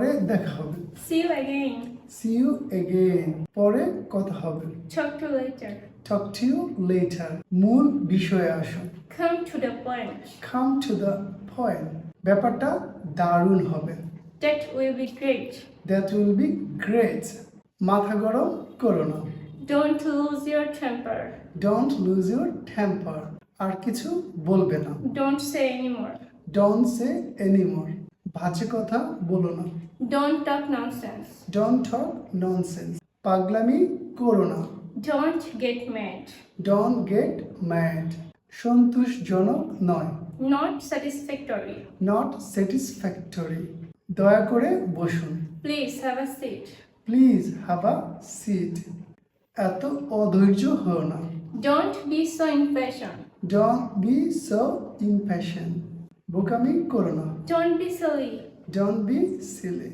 পরে দেখা হবে See you again. See you again পরে কথা হবে Talk to you later. Talk to you later মূল বিষয়ে আসুন Come to the point. Come to the point ব্যাপারটা দারুণ হবে That will be great. That will be great মাথা গরম করো না Don't lose your temper. Don't lose your temper আর কিছু বলবে না Don't say anymore. Don't say anymore বাজে কথা বলো না। Don't talk nonsense don't talk nonsense পাগলামি করো না। Don't get mad. Don't get mad সন্তোষজনক নয়। নট স্যাটিসফ্যাক্টরি নট স্যাটিসফ্যাক্টরি দয়া করে বসুন। Please have a seat. Please have a seat এত অধৈর্য হও না। Don't be so impatient. Don't be so impatient বোকামি করো না। Don't be silly don't be silly